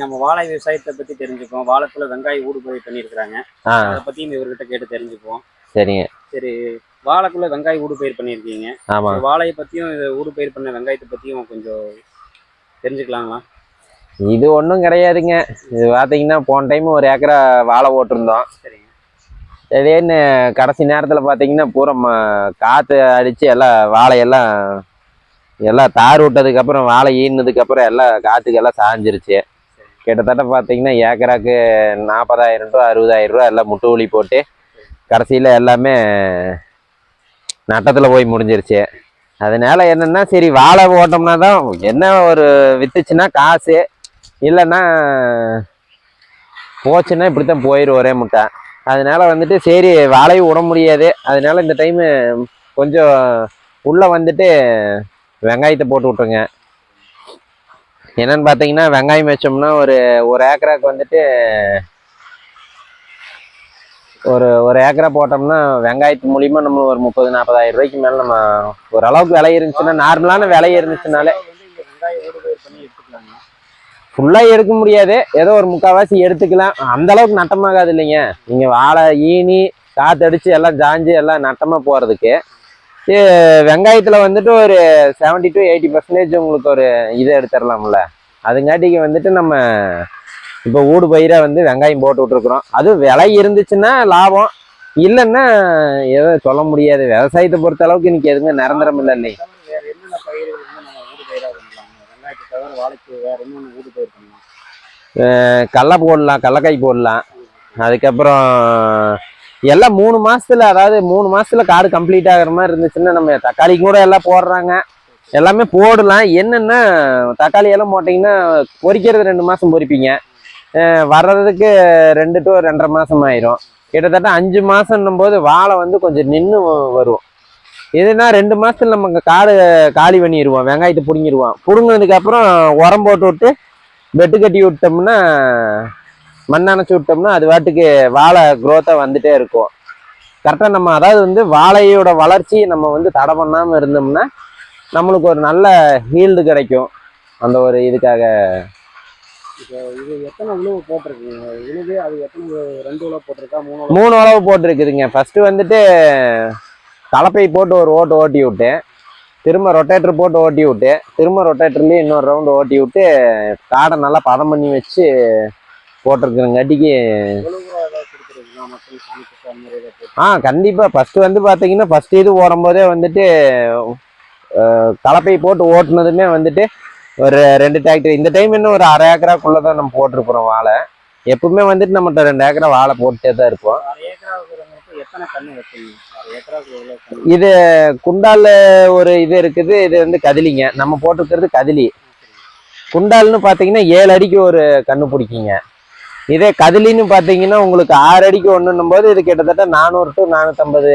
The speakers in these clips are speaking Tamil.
நம்ம வாழை விவசாயத்தை பத்தி தெரிஞ்சுப்போம். வாழைக்குள்ள வெங்காய ஊடுபயிர் பண்ணியிருக்கிறாங்க. அதை பத்தியும் இவர்கிட்ட கேட்டு தெரிஞ்சுப்போம் சரிங்க. சரி வாழைக்குள்ள வெங்காய ஊடுபயிர் பண்ணியிருக்கீங்க. இந்த வாழையை பத்தியும் இது ஊடுபயிர் பண்ண வெங்காயத்தை பத்தியும் கொஞ்சம் தெரிஞ்சுக்கலாங்களா? இது ஒன்றும் கிடையாதுங்க. இது பார்த்தீங்கன்னா போன டைம் ஒரு ஏக்கரா வாழை போட்டிருந்தோம். சரிங்க. திடீர்னு கடைசி நேரத்தில் பார்த்தீங்கன்னா பூரா காற்று அடித்து எல்லாம் வாழையெல்லாம் எல்லாம் தார் விட்டதுக்கப்புறம் வாழை ஈனதுக்கப்புறம் எல்லாம் காற்றுக்கு எல்லாம் சாஞ்சிருச்சு. கிட்டத்தட்ட பார்த்தீங்கன்னா ஏக்கராக்கு நாற்பதாயிரம் ரூபா அறுபதாயிரம் ரூபா எல்லாம் முட்டு வலி போட்டு கடைசியில் எல்லாமே நட்டத்தில் போய் முடிஞ்சிருச்சு. அதனால என்னென்னா சரி வாழை போட்டோம்னா தான் என்ன ஒரு வித்துச்சுன்னா காசு. இல்லைன்னா போச்சுன்னா இப்படி தான் போயிடும் ஒரே முட்டை. அதனால வந்துட்டு சரி வாழையும் விட முடியாது. அதனால இந்த டைமு கொஞ்சம் உள்ளே வந்துட்டு வெங்காயத்தை போட்டு விட்ருங்க என்னன்னு பார்த்தீங்கன்னா வெங்காயம் வச்சோம்னா ஒரு ஒரு ஏக்கராக்கு வந்துட்டு ஒரு ஒரு ஏக்கரா போட்டோம்னா வெங்காயத்து மூலியமா நம்ம ஒரு முப்பது நாற்பதாயிரம் ரூபாய்க்கு மேல நம்ம ஓரளவுக்கு விலை இருந்துச்சுன்னா நார்மலான விலை இருந்துச்சுனாலே வந்து ஃபுல்லா எடுக்க முடியாது. ஏதோ ஒரு முக்கால்வாசி எடுத்துக்கலாம். அந்த அளவுக்கு நட்டமாகாது இல்லைங்க. நீங்க வாழை ஈனி காத்தடிச்சு எல்லாம் ஜாஞ்சு எல்லாம் நட்டமா போறதுக்கு. வெங்காயத்துல வந்துட்டு ஒரு செவன்டி டு எயிட்டி பர்சன்டேஜ் உங்களுக்கு ஒரு இதை எடுத்துடலாம்ல அதுங்காட்டிக்கு வந்துட்டு நம்ம இப்போ ஊடு பயிரா வந்து வெங்காயம் போட்டு விட்டுருக்குறோம். அது விலை இருந்துச்சுன்னா லாபம். இல்லைன்னா எதோ சொல்ல முடியாது. விவசாயத்தை பொறுத்த அளவுக்கு இன்னைக்கு எதுவுமே நிரந்தரம் இல்லை இல்லை கடலை போடலாம் கடலக்காய் போடலாம். அதுக்கப்புறம் எல்லாம் மூணு மாசத்துல அதாவது மூணு மாசத்துல காடு கம்ப்ளீட் ஆகுற மாதிரி இருந்துச்சுன்னா நம்ம தக்காளி கூட எல்லாம் போடுறாங்க. எல்லாமே போடலாம். என்னென்னா தக்காளி எல்லாம் போட்டிங்கன்னா பொரிக்கிறது ரெண்டு மாதம் பொரிப்பீங்க வர்றதுக்கு ரெண்டு டு ரெண்டரை மாதம் ஆயிரும். கிட்டத்தட்ட அஞ்சு மாதம்னும் போது வாழை வந்து கொஞ்சம் நின்று வரும். இதுனா ரெண்டு மாதத்துல நம்ம காடு காலி பண்ணிடுவோம் வெங்காயத்தை பிடுங்கிடுவோம் பிடுங்கினதுக்கப்புறம் உரம் போட்டு விட்டு பெட்டு கட்டி விட்டோம்னா மண் அணைச்சி விட்டோம்னா அது வாட்டுக்கு வாழை குரோத்தாக வந்துட்டே இருக்கும். கரெக்டாக நம்ம அதாவது வந்து வாழையோட வளர்ச்சி நம்ம வந்து தடை பண்ணாமல் இருந்தோம்னா நம்மளுக்கு ஒரு நல்ல ஹீல்டு கிடைக்கும். அந்த ஒரு இதுக்காக. இது எத்தனை உழவு போட்டிருக்கீங்க? உழுது அது எத்தனை உழவு? ரெண்டு உழவு போட்டிருக்கா? மூணு உழவு மூணு அளவு போட்டிருக்குதுங்க. ஃபஸ்ட்டு வந்துட்டு கலப்பை போட்டு ஒரு ஓட்டு ஓட்டி விட்டு திரும்ப ரொட்டேட்டர் போட்டு ஓட்டி விட்டு திரும்ப ரொட்டேட்டர்லேயே இன்னொரு ரவுண்டு ஓட்டி விட்டு காடை நல்லா பதம் பண்ணி வச்சு போட்டிருக்குறங்காட்டிக்கு ஆ கண்டிப்பாக ஃபஸ்ட்டு வந்து பார்த்தீங்கன்னா ஃபஸ்ட் இது ஓடும்போதே வந்துட்டு கலப்பை போட்டு ஓட்டுனதுமே வந்துட்டு ஒரு ரெண்டு டிராக்டர் இந்த டைம் இன்னும் ஒரு அரை ஏக்கராக்குள்ளே தான் நம்ம போட்டிருக்கிறோம் வாழை. எப்பவுமே வந்துட்டு நம்மகிட்ட ரெண்டு ஏக்கரா வாழை போட்டுட்டே தான் இருப்போம். இது குண்டால் ஒரு இது இருக்குது. இது வந்து கதிலிங்க. நம்ம போட்டிருக்கிறது கதிலி. குண்டால்னு பார்த்தீங்கன்னா ஏழு அடிக்கு ஒரு கண்ணு பிடிக்குங்க. இதே கதிலின்னு பார்த்தீங்கன்னா உங்களுக்கு ஆறு அடிக்கு ஒன்றுன்னும் போது இது கிட்டத்தட்ட நானூறு டு நானூற்றம்பது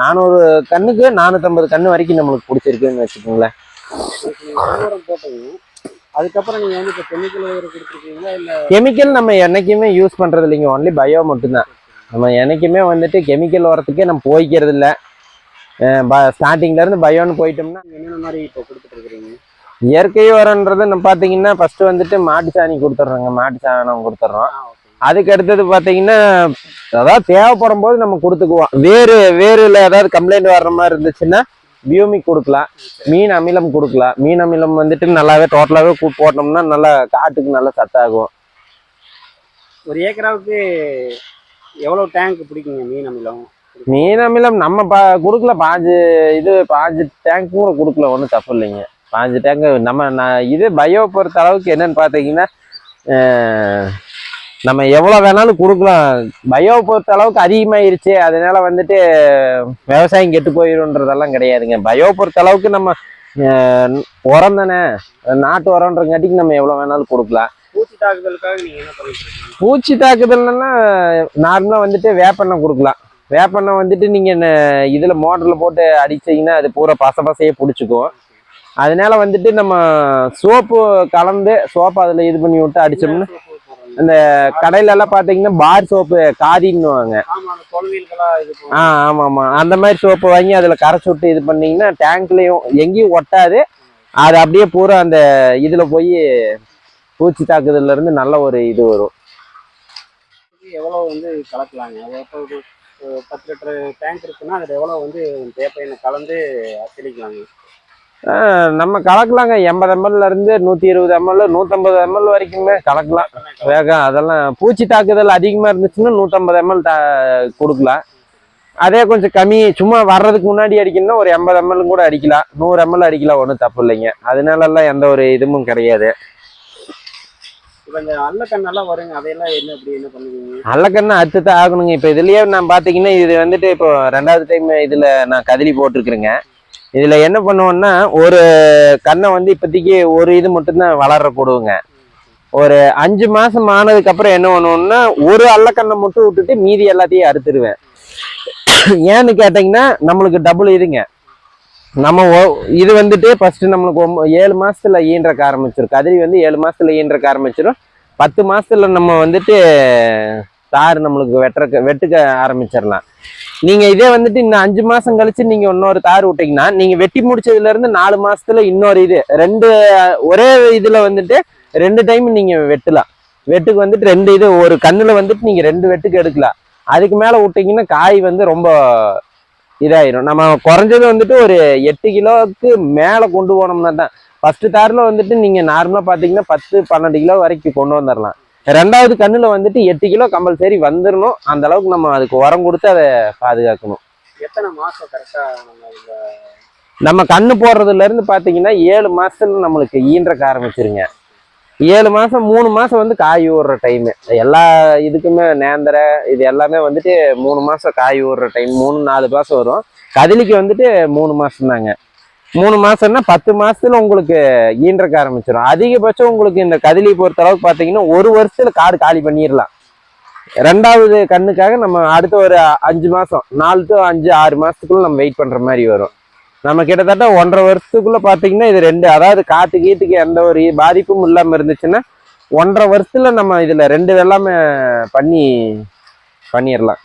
நானூறு கண்ணுக்கு நானூற்றம்பது கண்ணு வரைக்கும் நம்மளுக்கு பிடிச்சிருக்குன்னு வச்சுக்கோங்களேன். அதுக்கப்புறம் நீங்கள் வந்து இப்போ கெமிக்கல் கொடுத்துருக்கீங்களா இல்லை? கெமிக்கல் நம்ம என்னைக்குமே யூஸ் பண்ணுறது இல்லைங்க. ஒன்லி பயோ மட்டும்தான். நம்ம என்னைக்குமே வந்துட்டு கெமிக்கல் உரத்துக்கே நம்ம போய்க்கிறது இல்லை ஸ்டார்டிங்லேருந்து பயோன்னு போயிட்டோம்னா என்னென்ன மாதிரி இப்போ கொடுத்துட்டு இருக்கிறீங்க? இயற்கை உரம்ன்றது நம்ம பார்த்தீங்கன்னா ஃபர்ஸ்ட் வந்துட்டு மாட்டு சாணி கொடுத்துட்றோங்க. மாட்டு சாணம் கொடுத்துட்றோம். அதுக்கு அடுத்தது பார்த்தீங்கன்னா அதாவது தேவைப்படும் போது நம்ம கொடுத்துக்குவோம். வேறு வேறுல ஏதாவது கம்ப்ளைண்ட் வர்ற மாதிரி இருந்துச்சுன்னா பியூமிக் கொடுக்கலாம். மீன் அமிலம் கொடுக்கலாம். மீன் அமிலம் வந்துட்டு நல்லாவே டோட்டலாகவே போட்டோம்னா நல்லா காட்டுக்கு நல்லா சத்தாகும். ஒரு ஏக்கராவுக்கு எவ்வளோ டேங்க் பிடிக்குங்க மீன் அமிலம்? மீன் அமிலம் நம்ம பா கொடுக்கல. பாஞ்சு இது பாஞ்சு டேங்க் கூட கொடுக்கல. ஒன்றும் தப்பு இல்லைங்க. பாஞ்சு டேங்க் நம்ம நான் இது பயோ பொறுத்த அளவுக்கு என்னன்னு பார்த்தீங்கன்னா நம்ம எவ்வளோ வேணாலும் கொடுக்கலாம். பயோ பொறுத்த அளவுக்கு அதிகமாயிருச்சு. அதனால வந்துட்டு விவசாயம் கெட்டு போயிருன்றதெல்லாம் கிடையாதுங்க. பயோ பொறுத்த அளவுக்கு நம்ம உரம் தானே. நாட்டு உரம்ன்றங்காட்டிக்கு நம்ம எவ்வளோ வேணாலும் கொடுக்கலாம். பூச்சி தாக்குதலுக்காக நீங்கள் என்ன பண்ணிட்டு இருக்கீங்க? பூச்சி தாக்குதல்னா நார்மலாக வந்துட்டு வேப்பெண்ணெய் கொடுக்கலாம். வேப்பெண்ணெய் வந்துட்டு நீங்கள் இதில் மோட்டரில் போட்டு அடிச்சீங்கன்னா அது பூரா பச பசையே பிடிச்சிக்கும். அதனால வந்துட்டு நம்ம சோப்பு கலந்து சோப்பு அதில் இது பண்ணி விட்டு அடிச்சோம்னா அந்த கடையில எல்லாம் பார்த்தீங்கன்னா பார் சோப்பு காதின்னுவாங்க. ஆ ஆமாம் ஆமாம் அந்த மாதிரி சோப்பு வாங்கி அதில் கரைச்சி விட்டு இது பண்ணீங்கன்னா டேங்க்லேயும் எங்கேயும் ஒட்டாது. அது அப்படியே பூரா அந்த இதில் போய் பூச்சி தாக்குதல்ல இருந்து நல்ல ஒரு இது வரும். எவ்வளோ வந்து கலக்கலாங்க? அது பத்து லிட்டர் டேங்க் இருக்குன்னா அதில் எவ்வளோ வந்து வேப்ப கலந்து தெளிக்கலாங்க நம்ம கலக்கலாங்க. எண்பது எம்எல்ல இருந்து நூத்தி இருபது எம்எல் நூத்தம்பது எம்எல் வரைக்குமே கலக்கலாம். வேகம் அதெல்லாம் பூச்சி தாக்குதல் அதிகமா இருந்துச்சுன்னா நூத்தம்பது எம்எல் கொடுக்கலாம். அதே கொஞ்சம் கம்மி சும்மா வர்றதுக்கு முன்னாடி அடிக்கணும்னா ஒரு எண்பது எம்எல் கூட அடிக்கலாம். நூறு எம்எல் அடிக்கலாம் ஒன்றும் தப்பு இல்லைங்க. அதனால எல்லாம் எந்த ஒரு இதுவும் கிடையாது. அல்லக்கண்ணு அறுத்து தான் ஆகணுங்க. இப்போ இதுலயே நான் பார்த்தீங்கன்னா இது வந்துட்டு இப்போ ரெண்டாவது டைம் இதுல நான் கதலி போட்டிருக்கிறேங்க. இதில் என்ன பண்ணுவோம்னா ஒரு கண்ணை வந்து இப்போதைக்கு ஒரு இது மட்டும்தான் வளர போடுவோங்க ஒரு அஞ்சு மாதம் ஆனதுக்கப்புறம் என்ன பண்ணுவோம்னா ஒரு அல்லக்கண்ணை மட்டும் விட்டுட்டு மீதி எல்லாத்தையும் அறுத்துருவேன். ஏன்னு கேட்டிங்கன்னா நம்மளுக்கு டபுள் இதுங்க. நம்ம ஒ- இது வந்துட்டு ஃபஸ்ட்டு நம்மளுக்கு ஒம்ப- ஏழு மாதத்தில் ஈன்றக்க ஆரம்பிச்சிடும் கதிரி வந்து ஏழு மாதத்தில் ஈன்றக்க ஆரம்பிச்சிடும் பத்து மாதத்தில் நம்ம வந்துட்டு தார் நம்மளுக்கு வெட்டுறக்க வெட்டுக்க ஆரம்பிச்சிடலாம். நீங்க இதே வந்துட்டு இன்னும் அஞ்சு மாசம் கழிச்சு நீங்க இன்னொரு தார் விட்டிங்கன்னா நீங்க வெட்டி முடிச்சதுல இருந்து நாலு மாசத்துல இன்னொரு இது ரெண்டு ஒரே இதுல வந்துட்டு ரெண்டு டைம் நீங்க வெட்டலாம். வெட்டுக்கு வந்துட்டு ரெண்டு இது ஒரு கண்ணுல வந்துட்டு நீங்க ரெண்டு வெட்டுக்கு எடுக்கலாம். அதுக்கு மேல விட்டீங்கன்னா காய் வந்து ரொம்ப இதாயிரும். நம்ம குறைஞ்சது வந்துட்டு ஒரு எட்டு கிலோவுக்கு மேல கொண்டு போனோம்னா தான். ஃபர்ஸ்ட் தார்ல வந்துட்டு நீங்க நார்மலா பாத்தீங்கன்னா பத்து பன்னெண்டு கிலோ வரைக்கும் கொண்டு வந்துடலாம் ரெண்டாவது கண்ணுல வந்துட்டு எட்டு கிலோ கம்பல்சரி வந்துடணும் அந்த அளவுக்கு நம்ம அதுக்கு உரம் கொடுத்து அதை பாதுகாக்கணும். எத்தனை மாதம் கரெக்டாக நம்ம நம்ம கண்ணு போடுறதுல இருந்து பாத்தீங்கன்னா ஏழு மாசத்துல நம்மளுக்கு ஈன்றக்க ஆரம்பிச்சிருங்க. ஏழு மாசம் மூணு மாசம் வந்து காய் ஊறுற டைம் எல்லா இதுக்குமே நேந்திர இது எல்லாமே வந்துட்டு மூணு மாசம் காய் ஊறுற டைம் மூணு நாலு மாசம் வரும். கதிலிக்கு வந்துட்டு மூணு மாசம் தாங்க மூணு மாசம்னா பத்து மாசத்துல உங்களுக்கு ஈன்றக்க ஆரம்பிச்சிடும் அதிகபட்சம் உங்களுக்கு இந்த கதிலி பொறுத்த அளவுக்கு பாத்தீங்கன்னா ஒரு வருஷத்துல காடு காலி பண்ணிடலாம் ரெண்டாவது கண்ணுக்காக நம்ம அடுத்த ஒரு அஞ்சு மாசம் நாலு டு அஞ்சு ஆறு மாசத்துக்குள்ள நம்ம வெயிட் பண்ற மாதிரி வரும். நம்ம கிட்டத்தட்ட ஒன்றரை வருஷத்துக்குள்ள பாத்தீங்கன்னா இது ரெண்டு அதாவது காத்து கீத்துக்கு எந்த ஒரு பாதிப்பும் இல்லாம இருந்துச்சுன்னா ஒன்றரை வருஷத்துல நம்ம இதுல ரெண்டு வெள்ளாமை பண்ணி பண்ணிடலாம்